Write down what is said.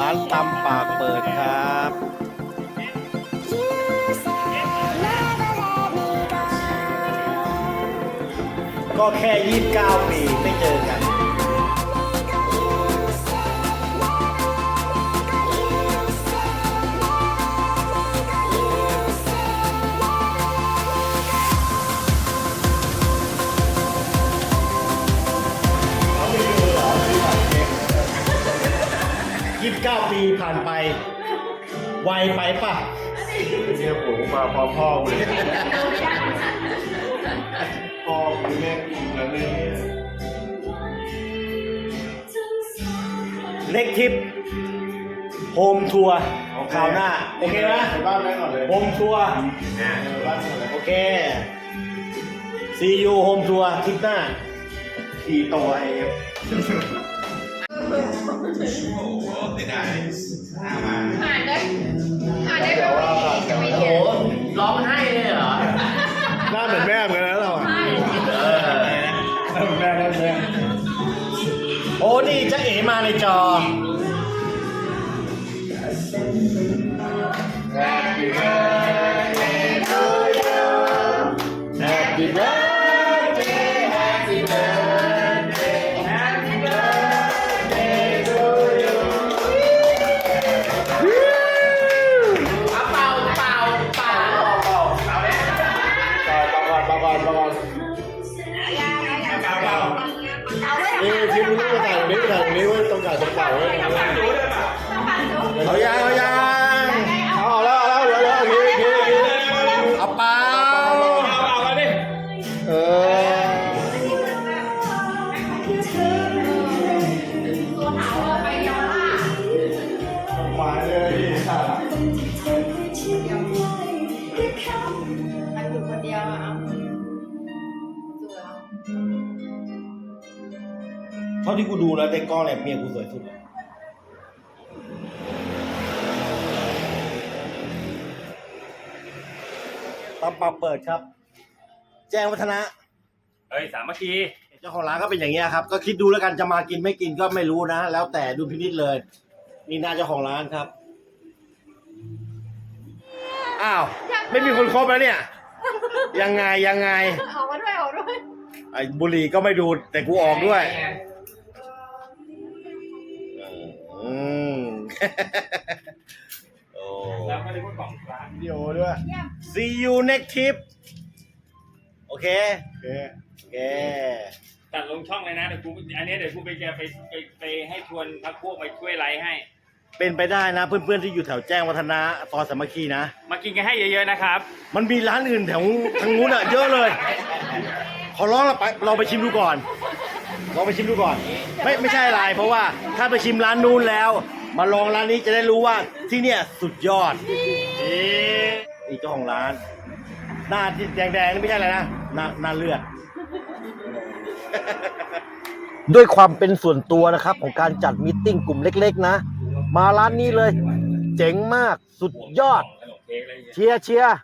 ร้านตำปากเปิดครับ ก็แค่ 29 ปีไม่เจอกัน 29ปีผ่านไป ไวไปป่ะเนี่ยผมมาพร้อมพ่อเลยพ่อคุณแม่กินแล้วเนี่ยเล็กทิปโฮมทัวร์คราวหน้า โอเคไหมไปบ้านแม่ก่อนเลยโฮมทัวร์เออบ้านก่อนเลยโอเค see you โฮมทัวร์ทริปหน้าขี่ตัวไอเอฟ อ่านได้ผ่านได้แบบว่าจะไม่โอ้โหเห็นร้องให้เลยเหรอหน้าเหมือนแม่เหมือนกันนะเราอะเออหน้าเหมือนแม่หน้าเหมือนแม่โอ้นี่จะเอ๋มาในจอ นี่ทีมนี้ก็ถ่ายตรงนี้ถ่ายตรงนี้ไว้ตรงกลางตรงเป่าไว้เอายังเอายังเอาเอาแล้วเอาแล้วเหลือแล้วโอเคโอเคโอเอาเปล่าเออตัวหาว่าไปยอล่าหวานเลยาที่กูดูแล้วในกล้องเนี่ยเมียกูสวยสุดเลยตามปากเปิดครับ แจ้งวัฒนะ เฮ้ยสามัคคีเจ้าของร้านก็เป็นอย่างเงี้ยครับ ก็คิดดูแล้วกันจะมากินไม่กินก็ไม่รู้นะ แล้วแต่ดูพินิจเลย นี่หน้าเจ้าของร้านครับ อ้าว ไม่มีคนครบแล้วเนี่ย ยังไงยังไง ออกมาด้วยออกด้วย ไอ้บุหรี่ก็ไม่ดูดแต่กูออกด้วยอื โอ้ แล้วก็เลยพูดของร้าน วิดีโอด้วย see you next trip โอเค โอเค โอเค ตัดลงช่องเลยนะเดี๋ยวกูอันนี้เดี๋ยวกูไปจะไปไปไปให้ชวนพักพวกมาช่วยไลฟ์ให้ เป็นไปได้นะเพื่อนๆที่อยู่แถวแจ้งวัฒนะซอยสามัคคีนะ มากินกันให้เยอะๆนะครับ มันมีร้านอื่นแถวทางนู้นอะเยอะเลย ขอร้องเราไปเราไปชิมดูก่อนลองไปชิมดูก่อน ไม่ไม่ใช่อะไรเพราะว่าถ้าไปชิมร้านนู้นแล้ว มาลองร้านนี้จะได้รู้ว่าที่เนี่ยสุดยอดนี่นี่เจ้าของร้าน หน้าที่แดงๆนี่ไม่ใช่อะไรนะหน้าหน้าเลือด ด้วยความเป็นส่วนตัวนะครับ ของการจัดมตติ팅กลุ่มเล็ก ๆ นะ มาร้านนี้เลย เจ๋งมากสุดยอดขนมเค้กอะไรอย่างเงี้ยเชียร์เชียร์